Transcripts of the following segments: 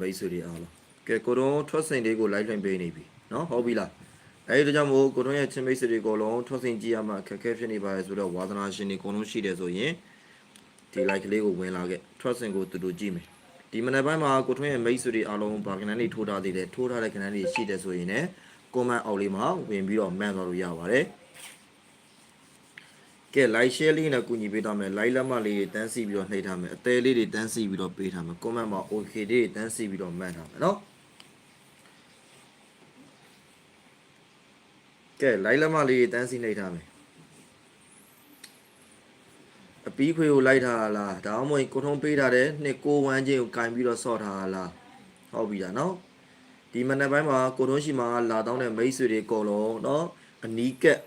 မိတ်ဆွေတွေအားလုံးကဲကိုတွန်းထွက်စင်လေးကိုလိုက်လွှင့်ပေးနေပြီနော်ဟုတ်ပြီလားအဲဒီတော့ကြောင့်မို့ကိုတွန်းရဲ့ချင်းမိတ်ဆွေတွေအကုန်လုံးထွက်စင်ကြည့်ရမှအခက်အခဲဖြစ်နေပါတယ်ဆိုတော့ဝါသနာရှင်တွေအကုန်လုံးရှိတယ်ဆိုရင်ဒီ like လေးကိုဝင်လာခဲ့ထွက်စင်ကိုတူတူကြည့်မယ်ဒီမနက်ပိုင်းမှာကိုထွန်းရဲ့မိတ်ဆွေတွေအားလုံးဗာကနန်းတွေထိုးထားသေးတယ်ထိုးထားတဲ့ကနန်းတွေရှိတယ်ဆိုရင်လည်း comment အောက်လေးမှာဝင်ပြီးတော့မှန်သွားလို့ရပါတယ် ကဲ like share လေးနဲ့ကူညီပေးထားမယ် like လက်မှတ်လေးတွေတန်းစီပြီးတော့နှိပ်ထားမယ်အသေးလေးတွေတန်းစီပြီးတော့ပေးထားမယ် comment မှာ okay လေးတွေတန်းစီပြီးတော့မှန်ထားမယ်နော်ကဲ like လက်မှတ်လေးတွေတန်းစီနှိပ်ထားမယ်အပီးခွေကိုလိုက်ထားလားဒါမှမဟုတ်ကိုထုံးပေးထားတဲ့နှစ်ကိုဝမ်းချင်းကိုကင်ပြီးတော့ဆော့ထားလားဟုတ်ပြီလားနော်ဒီမနေ့ပိုင်းမှာကိုထုံးရှိမှာလာတောင်းတဲ့မိတ်ဆွေတွေအကုန်လုံးနော်အနီးကပ်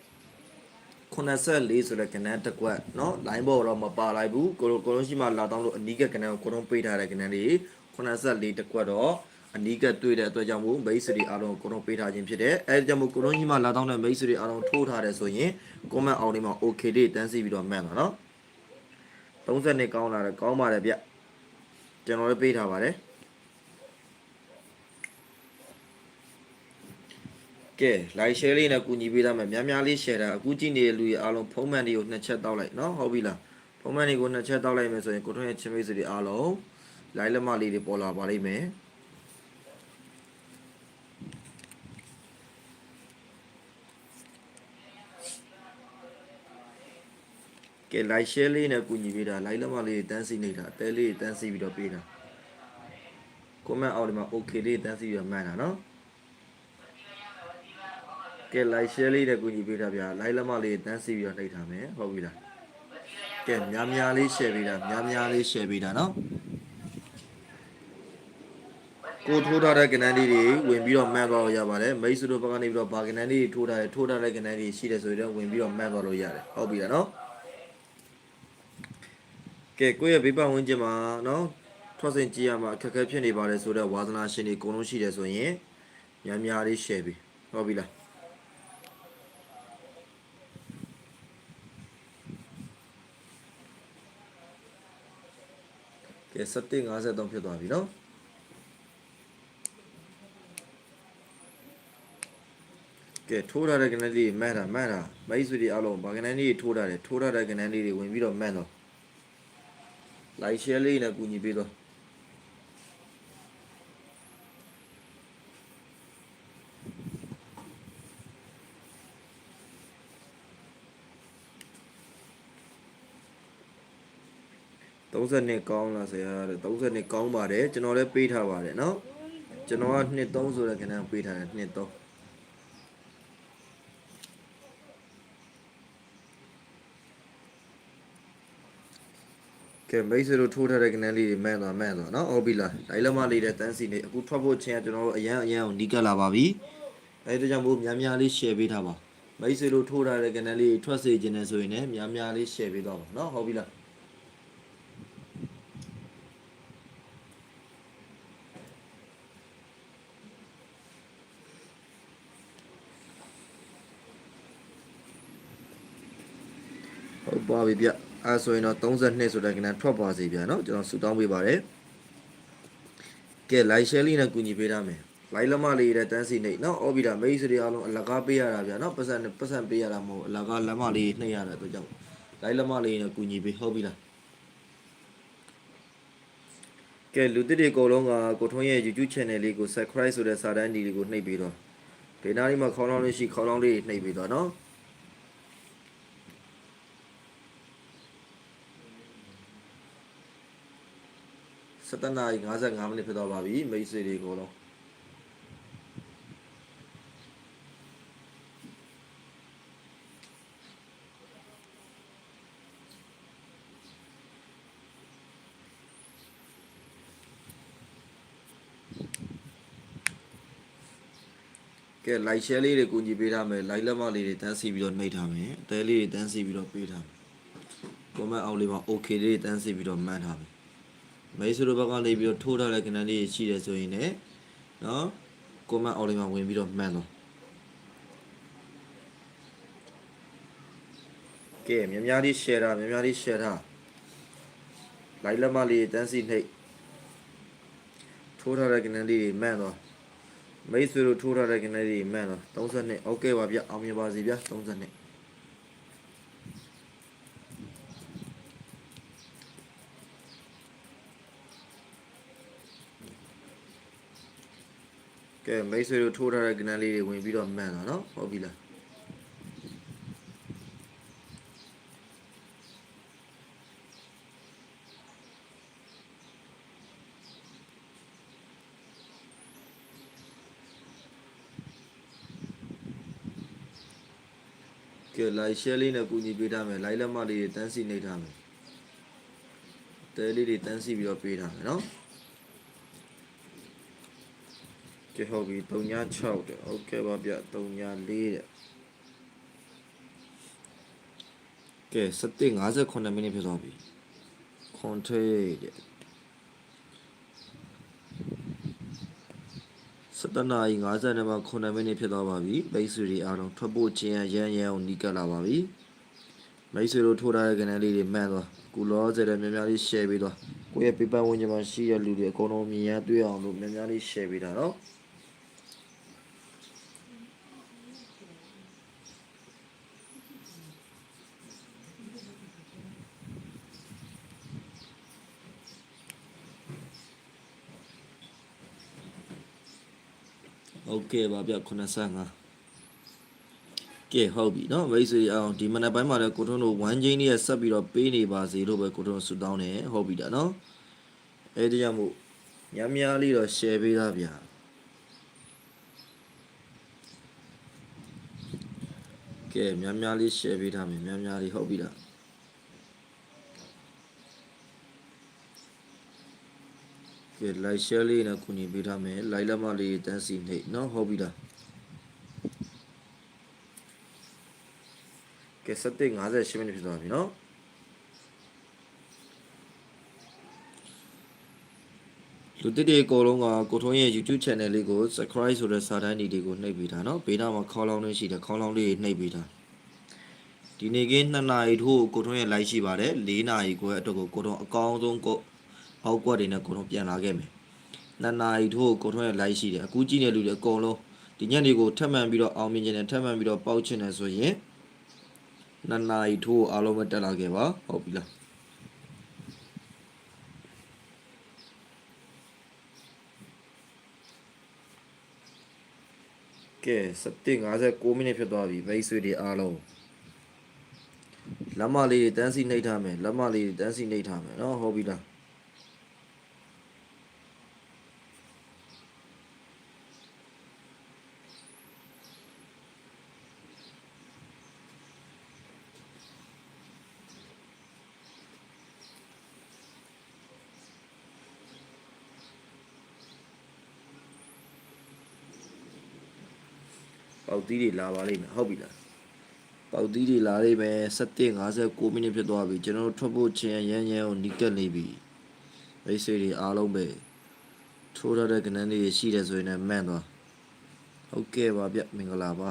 84ဆိုတဲ့ကဏ္ဍတစ်ကွက်เนาะ line ဘောတော့မပါလိုက်ဘူးကိုလိုကိုလုံးရှိမှလာတောင်းလို့အနီးကကဏ္ဍကိုကိုလုံးပေးထားတဲ့ကဏ္ဍလေး84တစ်ကွက်တော့အနီးကတွေ့တဲ့အတွက်ကြောင့်မို့မိတ်ဆွေတွေအားလုံးကိုလုံးပေးထားခြင်းဖြစ်တယ်အဲဒီကြောင့်မို့ကိုလုံးရှိမှလာတောင်းတဲ့မိတ်ဆွေတွေအားလုံးထိုးထားတယ်ဆိုရင် comment အောက်လေးမှာ okay လေးတန်းစီပြီးတော့မှန်တာเนาะ30နှစ်ကောင်းလာတယ်ကောင်းပါတယ်ဗျကျွန်တော်လည်းပေးထားပါတယ် ကဲ like share လေးနဲ့ကူညီပေးသားမယ်များများလေး share တာအခုကြည့်နေတဲ့လူတွေအားလုံးဖုံးမှန်တွေကိုနှစ်ချက်တောက်လိုက်နော်ဟုတ်ပြီလားဖုံးမှန်တွေကိုနှစ်ချက်တောက်လိုက်မယ်ဆိုရင်ကိုထွန်းရဲ့ချင်းမိတ်ဆွေတွေအားလုံး like လက်မလေးတွေပေါ်လာပါလိမ့်မယ်ကဲ like share လေးနဲ့ကူညီပေးတာ like လက်မလေးတွေတန်းစီနေတာအသေးလေးတန်းစီပြီးတော့ပေးတာ comment အောက်ဒီမှာ okay လေးတန်းစီပြီးတော့မှန်တာနော် ကဲ like share လေးတဲ့ကူညီပေးတာဗျာ like လက်မလေးတန်းစီပြီးတော့နှိပ်ထားမယ်ဟုတ်ပြီလားကဲများများလေး share ပေးတာများများလေး share ပေးတာနော်ကိုထိုးထားတဲ့ကဏ္ဍလေးတွေဝင်ပြီးတော့မှန်သွားလို့ရပါတယ်မိတ်ဆွေတို့ဘက်ကနေပြီးတော့ဘာကဏ္ဍလေးတွေထိုးထားတယ်ထိုးထားတဲ့ကဏ္ဍလေးရှိတယ်ဆိုရင်ဝင်ပြီးတော့မှန်သွားလို့ရတယ်ဟုတ်ပြီလားနော်ကဲကိုယ့်ရဲ့ဘေးပတ်ဝန်းကျင်မှာနော်ထွက်စင်ကြည့်ရမှာအခက်အခဲဖြစ်နေပါတယ်ဆိုတော့ဝါသနာရှင်တွေအကုန်လုံးရှိတယ်ဆိုရင်များများလေး share ပေးဟုတ်ပြီလား ကဲ753ဖြစ်သွားပြီနော်ကဲထိုးထားတဲ့ကနန်းလေးမှန်တာမှန်တာမိတ်ဆွေတွေအားလုံးဗာကနန်းလေးထိုးထားတယ်ထိုးထားတဲ့ကနန်းလေးတွေဝင်ပြီးတော့မှန်တော့ like share လေးနဲ့ကူညီပေးတော့ 30နှစ်ကောင်းလားဆရာတဲ့30နှစ်ကောင်းပါတယ်ကျွန်တော်လည်းပေးထားပါတယ်เนาะကျွန်တော်ကနှစ်3ဆိုတဲ့ကဏ္ဍပေးထားတယ်နှစ်3ကဲမိတ်ဆွေတို့ထိုးထားတဲ့ကဏ္ဍလေးတွေမှန်သွားမှန်သွားเนาะဟုတ်ပြီလားလိုက်လက်မလေးတဲ့တန်းစီနေအခုထွက်ဖို့ချင်းကကျွန်တော်တို့အရန်အရန်ကိုနီးကပ်လာပါပြီအဲဒီကြောင့်မို့များများလေး share ပေးထားပါမိတ်ဆွေတို့ထိုးထားတဲ့ကဏ္ဍလေးထွက်စေခြင်းနဲ့ဆိုရင်လည်းများများလေး share ပေးတော့ပါเนาะဟုတ်ပြီလား ပါပြီဗျအဲဆိုရင်တော့32ဆိုတဲ့ကဏ္ဍထွက်ပါစေဗျာเนาะကျွန်တော်ဆူတောင်းပေးပါတယ်ကဲ like share လေးနဲ့ကူညီပေးထားမယ် like လက်မလေးတဲ့တန်းစီနေเนาะအော်ပြီဒါမိတ်ဆွေတွေအားလုံးအလကားပေးရတာဗျာเนาะပတ်စံပတ်စံပေးရတာမဟုတ်အလကားလက်မလေးနှိပ်ရတာတို့ကြောင့် like လက်မလေးနဲ့ကူညီပေးဟုတ်ပြီလားကဲလူတစ်တွေအကုန်လုံးကကိုထွန်းရဲ့ YouTube channel လေးကို subscribe ဆိုတဲ့စာတန်းဒီလေးကိုနှိပ်ပြီးတော့ဒေနာလေးမှာခေါင်းလောင်းလေးရှိခေါင်းလောင်းလေးနှိပ်ပြီးတော့เนาะ 7နာရီ55မိနစ်ဖြစ်သွားပါပြီမိတ်ဆွေတွေအကုန်လုံးကဲ like share လေးတွေကူညီပေးထားမယ် like လက်မလေးတွေတန်းစီပြီးတော့နှိပ်ထားမယ်အသေးလေးတွေတန်းစီပြီးတော့ပေးထားမယ် comment အောက်လေးမှာ okay လေးတွေတန်းစီပြီးတော့မှတ်ထားမယ် မိတ်ဆွေတို့ဘက်ကနေပြီးတော့ထိုးထားတဲ့ကဏ္ဍလေးရှိတယ်ဆိုရင်လည်းနော် comment အော်လေးမှာဝင်ပြီးတော့မှန်တော့ကဲများများလေး share တာများများလေး share တာလိုက်လက်မလေးတန်းစီနှိပ်ထိုးထားတဲ့ကဏ္ဍလေးတွေမှန်တော့မိတ်ဆွေတို့ထိုးထားတဲ့ကဏ္ဍလေးတွေမှန်တော့32 okay ပါဗျအောင်မြင်ပါစေဗျ32 မိတ်ဆွေတို့ထိုးထားတဲ့ကနန်းလေးတွေဝင်ပြီးတော့မှန်သွားနော်ဟုတ်ပြီလားကဲ like share လေးနဲ့ကူညီပေးထားမယ် like လက်မလေးတွေတန်းစီနေထားမယ်တဲလေးတွေတန်းစီပြီးတော့ပေးထားမယ်နော် ကဲဟုတ်ပြီ36တဲ့ဟုတ်ကဲ့ပါဗျ34တဲ့ကဲ7:58မိနစ်ဖြစ်သွားပြီခွန်ထေးတဲ့7နာရီ50မှာ9မိနစ်ဖြစ်သွားပါပြီမိတ်ဆွေတွေအားလုံးထွက်ဖို့ချင်းရမ်းရမ်းအောင်နီးကပ်လာပါပြီမိတ်ဆွေတို့ထိုးထားတဲ့ကနေလေးတွေမှန်သွားကုလောစတဲ့များများလေး share ပေးသွားကိုယ့်ရဲ့ paper ဝင်ကြမှာရှိတဲ့လူတွေအကုန်လုံးမြင်ရတွေ့အောင်လို့များများလေး share ပေးတာနော် โอเคပါဗျ85ကဲဟုတ်ပြီเนาะမိတ်ဆွေအောင်ဒီမနက်ပိုင်းမှာလည်းကိုထွန်းတို့1ချင်းလေးရဆက်ပြီးတော့ပေးနေပါစေလို့ပဲကိုထွန်းဆုတောင်းတယ်ဟုတ်ပြီဒါเนาะအဲ့ဒီကြောင့်မို့များများလေးတော့ share ပေးသားဗျာကဲများများလေး share ပေးထားမယ်များများလေးဟုတ်ပြီလား ကဲ like share လေးနဲ့ကူညီပေးထားမယ် like လက်မလေးတန်းစီနေเนาะဟုတ်ပြီလားကဲ7:58မိနစ်ဖြစ်သွားပြီเนาะလူတစ်တွေအကုန်လုံးကကိုထုံးရဲ့ YouTube channel လေးကို subscribe ဆိုတဲ့စာတန်းဒီတွေကိုနှိပ်ပေးတာเนาะဘေးနားမှာခေါင်းလောင်းလေးရှိတယ်ခေါင်းလောင်းလေးနှိပ်ပေးတာဒီနေ့က2နာရီထို့ကိုထုံးရဲ့ live ရှိပါတယ်4နာရီခွဲအတွက်ကိုကိုထုံးအကောင်းဆုံးကို အောက်ကွက်တွေနဲ့ကိုထုံးပြန်လာခဲ့မယ်2နာရီထို့ကိုထုံးရဲ့ live ရှိတယ်အခုကြည့်နေလူတွေအကုန်လုံးဒီညနေကိုထပ်မံပြီးတော့အောင်မြင်ခြင်းနဲ့ထပ်မံပြီးတော့ပေါက်ခြင်းနဲ့ဆိုရင်2နာရီထို့အားလုံးပဲတက်လာခဲ့ပါဟုတ်ပြီလားကဲ7:59မိနစ်ဖြစ်သွားပြီမိတ်ဆွေတွေအားလုံးလက်မလေးတွေတန်းစီနှိပ်ထားမယ်လက်မလေးတွေတန်းစီနှိပ်ထားမယ်နော်ဟုတ်ပြီလား ပေါက်သီးတွေလာပါလိမ့်မယ်ဟုတ်ပြီလားပေါက်သီးတွေလာလိမ့်မယ်7:59မိနစ်ဖြစ်သွားပြီကျွန်တော်တို့ထွက်ဖို့ချင်းရမ်းရမ်းကိုနီးကပ်နေပြီမိတ်ဆွေတွေအားလုံးပဲထိုးရတဲ့ကနန်းလေးရှိတယ်ဆိုရင်လည်းမှန်သွားဟုတ်ကဲ့ပါဗျမင်္ဂလာပါ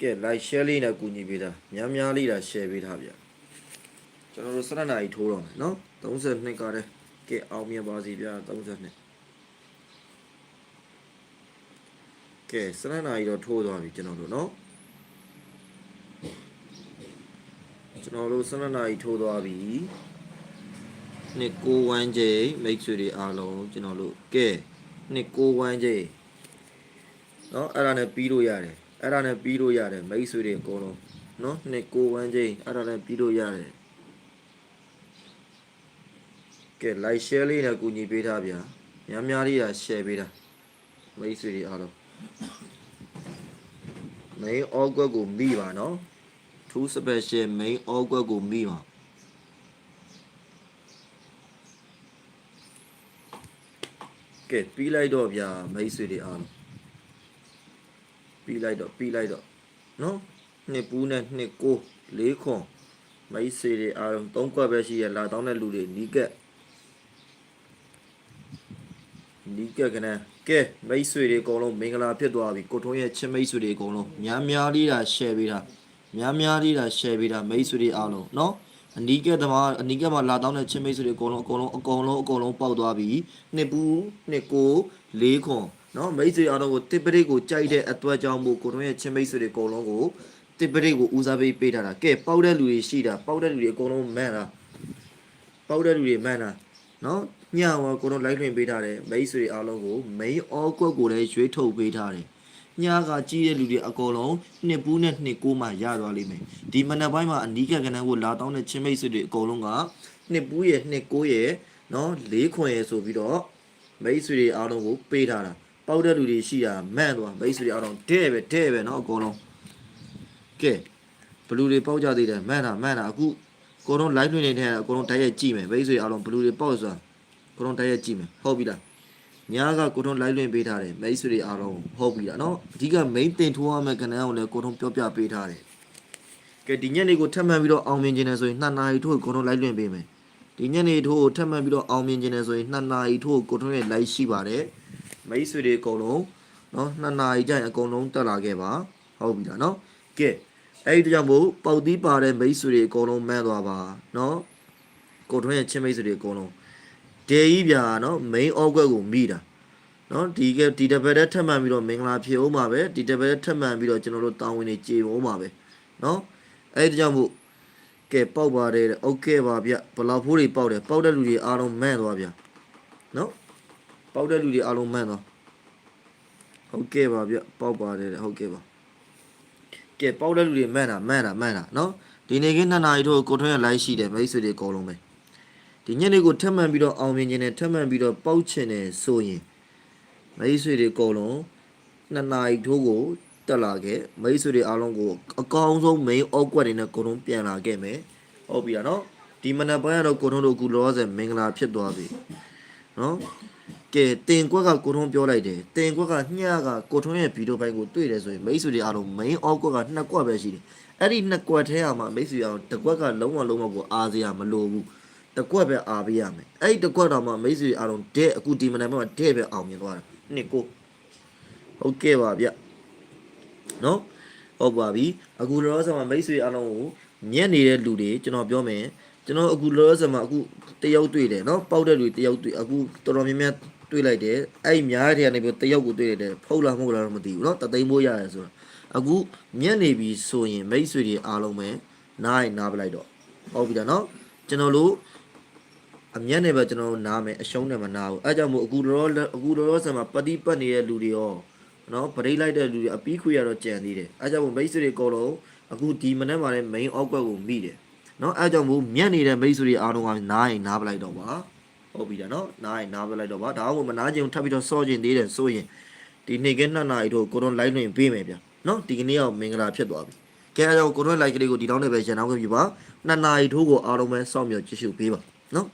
ကဲ like share လေးနဲ့ကူညီပေးတာများများလေးတာ share ပေးထားဗျကျွန်တော်တို့7နာရီထိုးတော့မယ်နော်32ကတည်းကဲအောင်မြင်ပါစေဗျာ32 ကဲစနက်နာရီတော့ထိုးသွားပြီကျွန်တော်တို့နော်ကျွန်တော်တို့စနက်နာရီထိုးသွားပြီနှစ်ကိုဝမ်းချိန်မိတ်ဆွေတွေအားလုံးကျွန်တော်တို့ကဲနှစ်ကိုဝမ်းချိန်နော်အဲ့ဒါနဲ့ပြီးလို့ရတယ်အဲ့ဒါနဲ့ပြီးလို့ရတယ်မိတ်ဆွေတွေအကုန်လုံးနော်နှစ်ကိုဝမ်းချိန်အဲ့ဒါနဲ့ပြီးလို့ရတယ်ကဲ like share လေးနဲ့ကူညီပေးထားဗျာများများလေးရာ share ပေးတာမိတ်ဆွေတွေအားလုံး main အောက်ကွက်ကိုမိပါနော် two special main အောက်ကွက်ကိုမိပါကဲပြီးလိုက်တော့ဗျာမိတ်ဆွေတွေအားလုံးပြီးလိုက်တော့ပြီးလိုက်တော့နော်နှစ်ပူးနဲ့နှစ်ကိုလေးခွန်မိတ်ဆွေတွေအားလုံးသုံးကွက်ပဲရှိရလာတောင်းတဲ့လူတွေနီးကက်နီး ကက်ကနန်းကဲမိတ်ဆွေတွေအကုန်လုံးမင်္ဂလာဖြစ်သွားပြီကိုထုံးရဲ့ချစ်မိတ်ဆွေတွေအကုန်လုံးများများလေးတာ share ပေးတာများများလေးတာ share ပေးတာမိတ်ဆွေတွေအားလုံးเนาะ အနီးကဲသမားအနီးကဲမှာလာတောင်းတဲ့ချင်းမိတ်ဆွေတွေအကုန်လုံးအကုန်လုံးအကုန်လုံးအကုန်လုံးပေါက်သွားပြီနှစ်ပူးနှစ်ကိုလေးခွန်နော်မိတ်ဆွေအားလုံးကိုတစ်ပရိတ်ကိုကြိုက်တဲ့အတွက်ကြောင့်မို့ကိုတို့ရဲ့ချင်းမိတ်ဆွေတွေအကုန်လုံးကိုတစ်ပရိတ်ကိုဦးစားပေးပေးထားတာကဲပေါက်တဲ့လူတွေရှိတာပေါက်တဲ့လူတွေအကုန်လုံးမှန်တာပေါက်တဲ့လူတွေမှန်တာနော် ညောကိုတို့လိုက်လွင်ပေးထားတယ်မိတ်ဆွေအားလုံးကို main အောကွက်ကိုလည်းရွေးထုတ်ပေးထားတယ်ညာကကြီးတဲ့လူတွေအကုန်လုံးနှစ်ပူးနဲ့နှစ်ကိုးမှရသွားလိမ့်မယ်ဒီမနက်ပိုင်းမှာအနီးကပ်ကနန်းကိုလာတောင်းတဲ့ချင်းမိတ်ဆွေတွေအကုန်လုံးကနှစ်ပူးရဲ့နှစ်ကိုးရဲ့နော်လေးခွန်ရဲ့ဆိုပြီးတော့မိတ်ဆွေတွေအားလုံးကိုပေးထားတာပေါက်တဲ့လူတွေရှိတာမှန်သွားမိတ်ဆွေတွေအားလုံးတဲ့ပဲတဲ့ပဲနော်အကုန်လုံးကဲဘလူတွေပေါက်ကြသေးတယ်မှန်တာမှန်တာအခုကိုတော့ live လွှင့်နေတဲ့အကုန်လုံးတိုက်ရိုက်ကြည့်မယ်မိတ်ဆွေအားလုံးဘလူတွေပေါက်ဆိုတာ ကိုတော့တိုက်ရိုက်ကြည့်မယ်ဟုတ်ပြီလားညာကကိုထုံးလိုက်လွင်ပေးထားတယ်မိတ်ဆွေတွေအားလုံးဟုတ်ပြီလားနော်အဓိက main တင်ထိုးရမယ့်ကဏ္ဍကိုလည်းကိုထုံးပြောပြပေးထားတယ်ကဲဒီညနေကိုထပ်မံပြီးတော့အောင်မြင်ခြင်းနဲ့ဆိုရင်2နာရီထိုးကိုထုံးလိုက်လွင်ပေးမယ်ဒီညနေထိုးကိုထပ်မံပြီးတော့အောင်မြင်ခြင်းနဲ့ဆိုရင်2နာရီထိုးကိုထုံးရဲ့ live ရှိပါတယ်မိတ်ဆွေတွေအကုန်လုံးနော်2နာရီကျရင်အကုန်လုံးတက်လာခဲ့ပါဟုတ်ပြီလားနော်ကဲအဲ့ဒီကြောင့်မို့ပေါက်သီးပါတဲ့မိတ်ဆွေတွေအကုန်လုံးမှန်းသွားပါနော်ကိုထုံးရဲ့ချင်းမိတ်ဆွေတွေအကုန်လုံး တဲကြီးပြာနော် main object ကိုမိတာနော်ဒီကဒီတပတ်တည်းထပ်မှန်ပြီးတော့မင်္ဂလာဖြစ်အောင်ပါပဲဒီတပတ်တည်းထပ်မှန်ပြီးတော့ကျွန်တော်တို့တာဝန်တွေကြေအောင်ပါပဲနော်အဲ့ဒါကြောင့်မို့ကဲပေါက်ပါတယ်တဲ့ဟုတ်ကဲ့ပါဗျဘလောက်ဖိုးတွေပေါက်တယ်ပေါက်တဲ့လူတွေအားလုံးမန့်သွားဗျနော်ပေါက်တဲ့လူတွေအားလုံးမန့်သွားဟုတ်ကဲ့ပါဗျပေါက်ပါတယ်တဲ့ဟုတ်ကဲ့ပါကဲပေါက်တဲ့လူတွေမန့်တာမန့်တာမန့်တာနော်ဒီနေ့က2နာရီထို့ကိုထွန်းရဲ့ live ရှိတယ်မိတ်ဆွေတွေအကုန်လုံးပဲ ဒီညနေကိုထပ်မံပြီးတော့အောင်မြင်ခြင်းနဲ့ထပ်မံပြီးတော့ပေါက်ချင်တယ်ဆိုရင်မိတ်ဆွေတွေအကုန်လုံးနှစ်နာရီထိုးကိုတက်လာခဲ့မိတ်ဆွေတွေအားလုံးကိုအကောင်းဆုံး main အောက်ကွက်တွေနဲ့အကုန်လုံးပြန်လာခဲ့မယ်ဟုတ်ပြီလားနော်ဒီမနက်ပိုင်းကတော့ကိုထုံးတို့အခုလောဆယ်မင်္ဂလာဖြစ်သွားပြီနော်ကဲတင်ကွက်ကကိုထုံးပြောလိုက်တယ်တင်ကွက်ကညကကိုထုံးရဲ့ဗီဒီယိုပိုင်းကိုတွေ့တယ်ဆိုရင်မိတ်ဆွေတွေအားလုံး main အောက်ကွက်ကနှစ်ကွက်ပဲရှိတယ်အဲ့ဒီနှစ်ကွက်ထဲမှာမိတ်ဆွေအောင်တစ်ကွက်ကလုံးဝလုံးဝကိုအားစရာမလိုဘူး တကွက်ပဲအားပေးရမယ်အဲ့ဒီတကွက်တော့မှမိတ်ဆွေအားလုံးတဲ့အခုဒီမနက်မှာတဲ့ပဲအောင်မြင်သွားတာနှစ်ကိုဟုတ်ကဲ့ပါဗျနော်ဟုတ်ပါပြီအခုလောလောဆယ်မှာမိတ်ဆွေအားလုံးကိုညက်နေတဲ့လူတွေကျွန်တော်ပြောမယ်ကျွန်တော်အခုလောလောဆယ်မှာအခုတယောက်တွေ့တယ်နော်ပေါက်တဲ့လူတယောက်တွေ့အခုတော်တော်များများတွေ့လိုက်တယ်အဲ့ဒီများတဲ့ကနေပြီးတယောက်ကိုတွေ့လိုက်တယ်ဖုတ်လားမဟုတ်လားတော့မသိဘူးနော်တသိန်းမိုးရတယ်ဆိုတော့အခုညက်နေပြီဆိုရင်မိတ်ဆွေတွေအားလုံးပဲနားရင်နားပလိုက်တော့ဟုတ်ပြီလားနော်ကျွန်တော်တို့ အမျက်နဲ့ပဲကျွန်တော်တို့နားမယ်အရှုံးနဲ့မနာဘူးအဲကြောင့်မို့အခုလောလောအခုလောလောဆယ်မှာပฏิပတ်နေတဲ့လူတွေရောနော်ဗရိတ်လိုက်တဲ့လူတွေအပီးခွေရတော့ကြံသေးတယ်အဲကြောင့်မို့မိတ်ဆွေတွေအကုန်လုံးအခုဒီမနေ့မှလည်း main အောက်ကွက်ကိုမိတယ်နော်အဲကြောင့်မို့မျက်နေတဲ့မိတ်ဆွေတွေအားလုံးကနားရင်နားပလိုက်တော့ပါဟုတ်ပြီလားနော်နားရင်နားပလိုက်တော့ပါဒါမှမဟုတ်မနားချင်ထပ်ပြီးတော့စော့ကျင်သေးတယ်ဆိုရင်ဒီနေ့ကနှစ်နာရီတော့ကိုတော့ live လွှင့်ပေးမယ်ဗျနော်ဒီကနေ့ကမင်္ဂလာဖြစ်သွားပြီကဲအဲကြောင့်ကိုတော့ live ကလေးကိုဒီတောင်းနေပဲရန်အောင်ခွင့်ပြုပါနှစ်နာရီထိုးကိုအားလုံးပဲစောင့်မျှော်ကြည့်ရှုပေးပါနော်